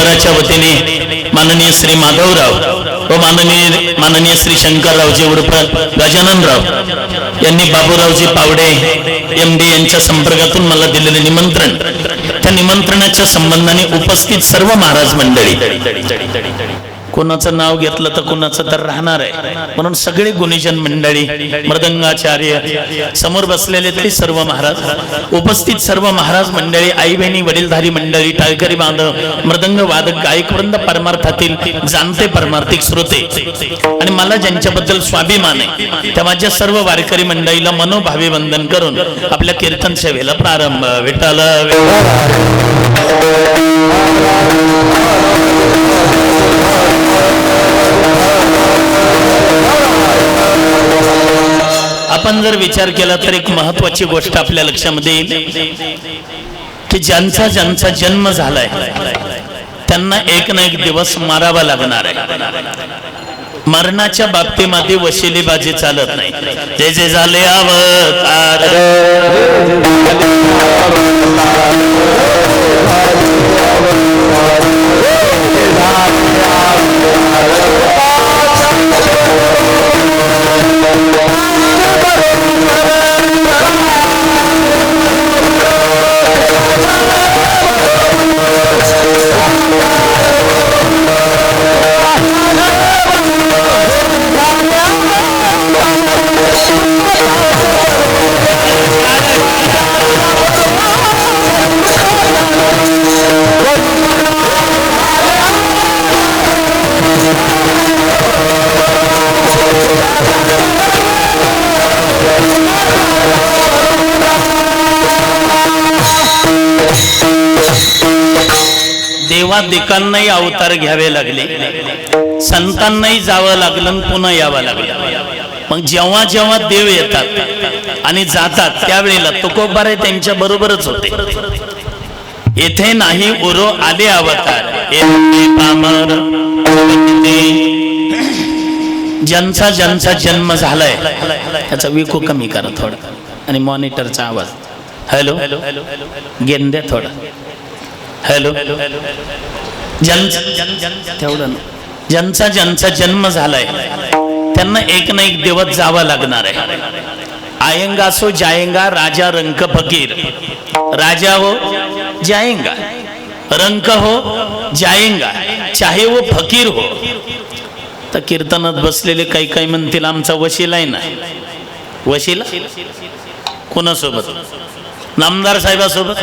परिवाराच्या वतीने माननीय श्री माधवराव व माननीय माननीय श्री शंकररावजी उर्फ गजाननराव यांनी बाबूरावजी पावडे एम डी यांच्या संपर्कातून मला दिलेले निमंत्रण. त्या निमंत्रणाच्या संबंधाने उपस्थित सर्व महाराज मंडळी. कोणाचं नाव घेतलं तर कोणाचं तर राहणार आहे. म्हणून सगळे गुणीजन मंडळी मृदंगाचार्य समोर बसलेले तरी सर्व महाराज उपस्थित सर्व महाराज मंडळी आई बहिणी वडीलधारी मंडळी टाळकरी बांधव मृदंग वादक गायकवृंद परमार्थातील जाणते परमार्थिक श्रोते. आणि मला ज्यांच्याबद्दल स्वाभिमान आहे त्या माझ्या सर्व वारकरी मंडळीला मनोभावे वंदन करून आपल्या कीर्तन सेवेला प्रारंभ विठाल आपण जर विचार केला तर एक महत्वाची गोष्ट आपल्या लक्षामध्ये येईल की ज्यांचा ज्यांचा जन्म झालाय त्यांना एक ना एक दिवस मारावा लागणार आहे. मरणाच्या बाबतीमध्ये वशिलेबाजी चालत नाही. जे जे झाले अवतार देवादिकांनाही अवतार घ्यावे लागले. संतांनाही जावं लागलं पुन्हा यावं लागलं. मग जेव्हा जेव्हा देव येतात आणि जातात त्यावेळेला तुकोबारे त्यांच्या बरोबरच होते. येथे नाही उरो आले अवतार. ज्यांचा ज्यांचा जन्म झालाय त्याचा विको कमी करा थोडा. आणि मॉनिटरचा आवाज. हॅलो? गेंद्या थोडा. हॅलो. ना. ज्यांचा ज्यांचा जन्म झालाय त्यांना एक ना एक दिवस जावा लागणार आहे. आयंगा सो जायंगा राजा रंक फकीर. राजा हो जायंगा. रंक हो जायंगा. चाहे वो फकीर हो. तर कीर्तनात बसलेले काही काही म्हणतील आमचा वशिला आहे ना. वशिला? कोणासोबत? नामदार साहेबासोबत?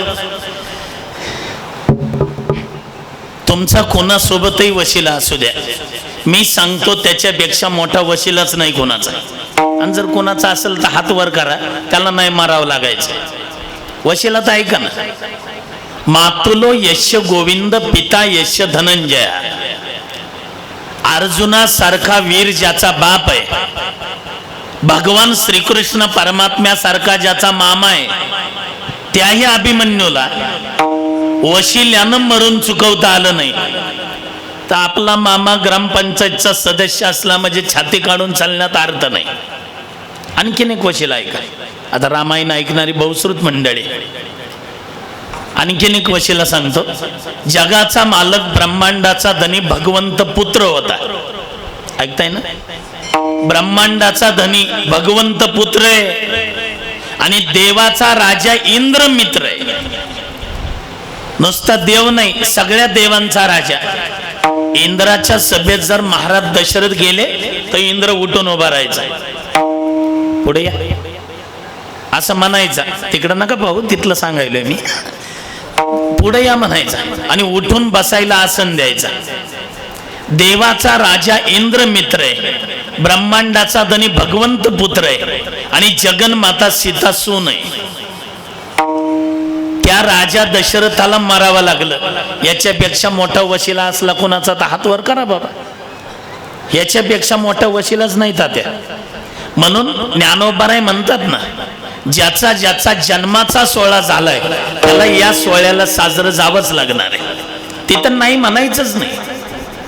तुमचा कोणासोबतही वशिला असू द्या. मी सांगतो त्याच्यापेक्षा मोठा वशिलाच नाही कोणाचा. आणि जर कोणाचा असेल तर हात वर करा त्याला नाही मारावं लागायचं. वशिला तर ऐका ना. मातुलो यश गोविंद पिता यश धनंजय. अर्जुनासारखा वीर ज्याचा बाप आहे. भगवान श्रीकृष्ण परमात्म्यासारखा ज्याचा मामा आहे. त्याही अभिमन्यूला. वशिल्यानं मरून चुकवता आलं नाही. तर आपला मामा ग्रामपंचायतचा सदस्य असला म्हणजे छाती काढून चालण्यात अर्थ नाही. आणखीन एक वशील ऐका. आता रामायण ऐकणारी बहुश्रुत मंडळी. आणखीन एक वशीला सांगतो. जगाचा मालक ब्रह्मांडाचा धनी भगवंत पुत्र होता. ऐकताय ना? ब्रह्मांडाचा धनी भगवंत पुत्र आहे. आणि देवाचा राजा इंद्र मित्र आहे. नुसता देव नाही सगळ्या देवांचा राजा. इंद्राच्या सभेत जर महाराज दशरथ गेले तर इंद्र उठून उभा राहायचा. पुढे या. असं म्हणायचा. तिकडं नका पाहू तिथलं सांगायलोय मी. पुढे या म्हणायचा. आणि उठून बसायला आसन द्यायचा. देवाचा राजा इंद्र मित्र आहे. ब्रह्मांडाचा धनी भगवंत पुत्र आहे. आणि जगन्माता सीता सून आहे. त्या राजा दशरथाला मारावं लागलं. याच्यापेक्षा मोठा वशिला असला कोणाचा तर हात वर करा बाबा. याच्यापेक्षा मोठा वशिलाच नाही तात्या म्हणून ज्ञानोबाराय म्हणतात ना ज्याचा ज्याचा जन्माचा सोहळा झालाय त्याला या सोहळ्याला साजरं जावंच लागणार आहे. तिथं नाही म्हणायचंच नाही.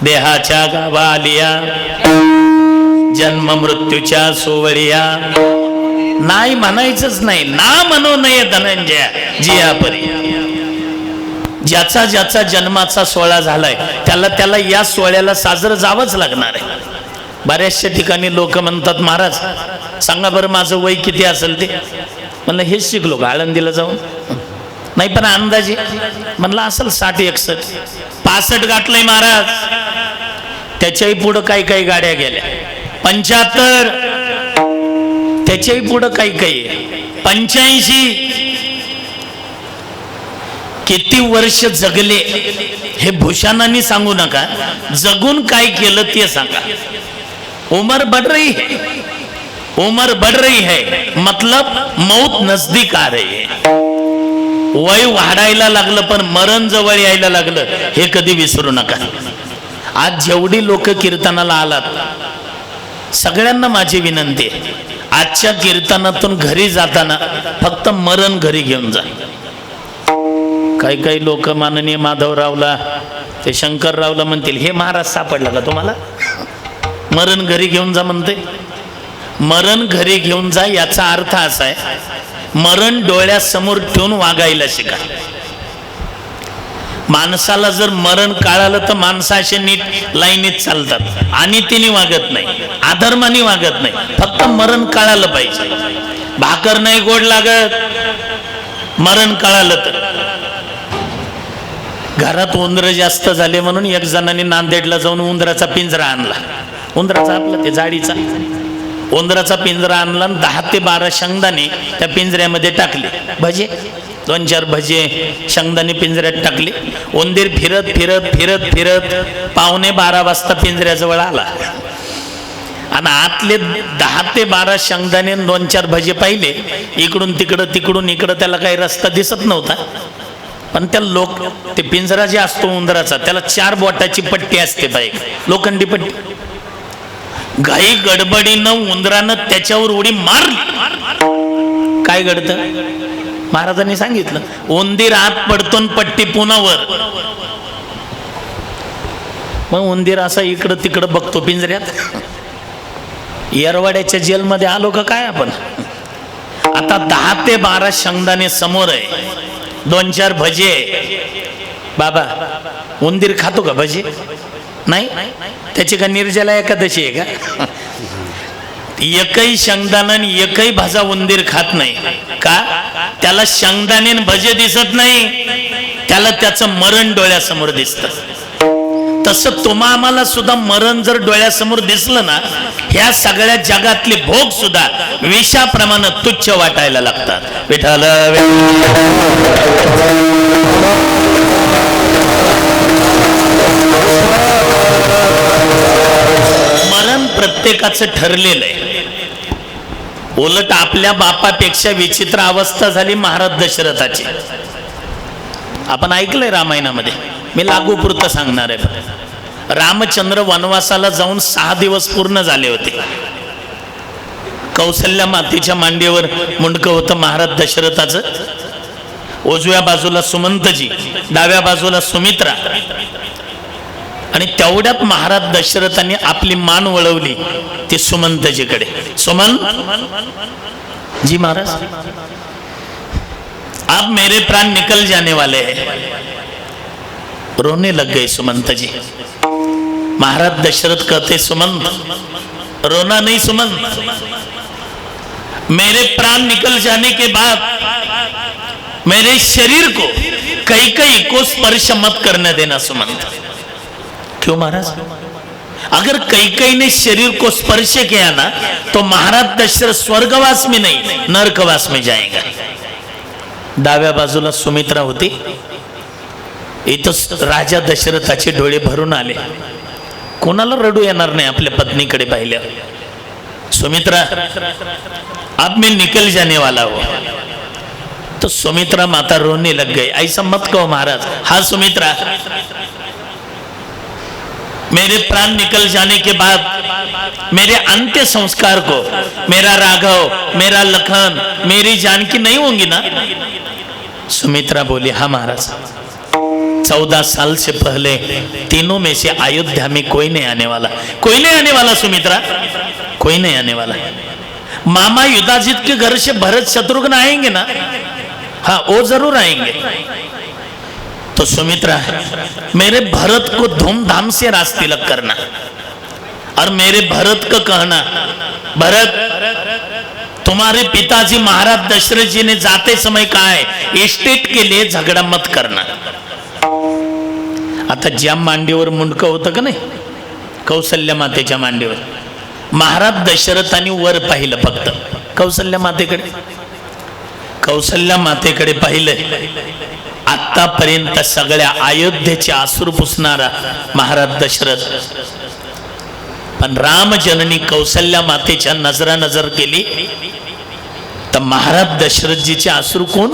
देहाच्या गावा आलिया जन्म मृत्यूच्या सोवळिया नाही म्हणायचंच नाही. ना म्हणू नये धनंजय. जिया परी ज्याचा ज्याचा जन्माचा सोहळा झालाय त्याला त्याला या सोहळ्याला साजरं जावंच लागणार आहे. बऱ्याचशा ठिकाणी लोक म्हणतात महाराज सांगा बरं माझं वय किती असेल ते? म्हणलं हेच शिकलो का आळंदीला जाऊन. नाही पण अंदाजे. म्हणलं असेल साठ एकसष्ट पासष्ट गाठलंय महाराज. त्याच्याही पुढं काही काही गाड्या गेल्या. पंच्याहत्तर. त्याच्याही पुढं काही काही पंच्याऐंशी किती वर्ष जगले हे भूषणांनी सांगू नका. जगून काय केलं ते सांगा. उमर बढ़ रही है. उमर बढ़ रही है. मतलब मौत नजदीक आ रही है. वय वाढायला लागलं पण मरण जवळ यायला लागलं हे कधी विसरू नका. आज जेवढी लोक कीर्तनाला आलात सगळ्यांना माझी विनंती आहे. आजच्या कीर्तनातून घरी जाताना फक्त मरण घरी घेऊन जा. काही काही लोक माननीय माधवरावला ते शंकररावला म्हणतील हे महाराज सापडला का तुम्हाला? मरण घरी घेऊन जा म्हणते. मरण घरी घेऊन जा याचा अर्थ असा आहे मरण डोळ्यासमोर ठेवून वागायला शिका. माणसाला जर मरण काळालं तर माणसं असे नीट लाईनीत चालतात. आणि तिने वागत नाही. आधर्माने वागत नाही. फक्त मरण काळालं पाहिजे. भाकर नाही गोड लागत. मरण कळालं तर. घरात उंदर जास्त झाले म्हणून एक जणांनी नांदेडला जाऊन उंदराचा पिंजरा आणला. उंदराचा आपला ते जाडीचा. उंदराचा पिंजरा आणला आणि दहा ते बारा शेंगदाणे त्या पिंजऱ्यामध्ये टाकले. भजे? दोन चार भजे शेंगदाणे पिंजऱ्यात टाकले. उंदीर फिरत फिरत फिरत फिरत पावणे बारा वाजता पिंजऱ्याजवळ आला. आणि आतले दहा ते बारा शेंगदाणे दोन चार भजे पाहिले. इकडून तिकडं तिकडून इकडं त्याला काही रस्ता दिसत नव्हता. पण त्या लोक ते पिंजरा जे असतो उंदराचा त्याला चार बोटाची पट्टी असते बाईक लोखंडी पट्टी. घाई गडबडीनं उंदरानं त्याच्यावर उडी मारली. काय घडत? महाराजांनी सांगितलं उंदीर आत पडतो पट्टी पुनावर. मग उंदीर असा इकडं तिकडं बघतो पिंजऱ्यात. येरवाड्याच्या जेलमध्ये आलो का काय आपण? आता दहा ते बारा शंगदाने समोर आहे. दोन चार भजे. बाबा उंदीर खातो का भजे? नाही? त्याची का निर्जला एकादशी आहे का? एकही शेंगदाणा एकही भाजा उंदीर खात नाही. का? त्याला शेंगदाणे भजे दिसत नाही. त्याला त्याचं मरण डोळ्यासमोर दिसत. तसं तुम्हा आम्हाला सुद्धा मरण जर डोळ्यासमोर दिसलं ना ह्या सगळ्या जगातले भोग सुद्धा विषाप्रमाणे तुच्छ वाटायला लागतात. विठाल विठाल प्रत्येकाचं ठरलेलं आहे. उलट आपल्या बापापेक्षा विचित्र अवस्था झाली महाराज दशरथाची. आपण ऐकलंय रामायणामध्ये? मी लागूपुरतं सांगणार आहे रामचंद्र वनवासाला जाऊन सहा दिवस पूर्ण झाले होते. कौशल्या मातीच्या मांडीवर मुंडकं होतं महाराज दशरथाचं. उजव्या बाजूला सुमंतजी डाव्या बाजूला सुमित्रा. आणि तेवढ्यात महाराज दशरथांनी आपली मान वळवली ते सुमंतजीकडे. सुमंत? जी महाराज? आप मेरे प्राण निकल जाने वाले हैं. रोने लग गए सुमंत जी महाराज दशरथ कहते सुमंत रोना नहीं सुमंत. मेरे प्राण निकल जाने के बाद मेरे शरीर को कई कई को स्पर्श मत करने देना सुमंत. क्यों महाराज अगर कई कई ने शरीर को स्पर्श किया ना तो महाराज दशरथ स्वर्गवास में नहीं नरकवास में जाएगा। डाव्या बाजूला सुमित्रा होती इथं राजा दशरथाचे डोळे भरून आले. कोणाला रडू येणार नाही आपल्या पत्नीकडे पाहिल्यावर सुमित्रा आप मी निकल जाने वाला हो. तो सुमित्रा माता रोने लग गई. ऐसा मत कहो महाराज. हा सुमित्रा मेरे प्राण निकल जाने के बाद मेरे अंत्य संस्कार को मेरा राघव मेरा लखन मेरी जानकी नहीं होंगी ना? सुमित्रा बोली हाँ महाराज। चौदह साल से पहले तीनों में से अयोध्या में कोई नहीं आने वाला। कोई नहीं आने वाला सुमित्रा? कोई नहीं आने वाला। मामा युद्धाजीत के घर से भरत शत्रुघ्न आएंगे ना? हाँ वो जरूर आएंगे। तो सुमित्रा मेरे भरत को धूमधाम से रास तिलक करना और मेरे भरत को कहना भरत तुम्हारे पिताजी महाराज दशरथ जी ने जाते समय कहा है स्टेट के लिए झगड़ा मत करना। आता ज्या मांडीवर मुंडकं होतं का नाही? कौशल्य मातेच्या मांडीवर. महाराज दशरथाने वर पाहिलं फक्त. कौशल्य मातेकडे. कौसल्या मातेकडे पाहिलं. आतापर्यंत सगळ्या अयोध्येचे आसूर पुसणारा महाराज दशरथ. पण रामजननी कौशल्या कौसल्या मातेच्या नजरा नजर केली. तर महाराज दशरथजीचे आसूर कोण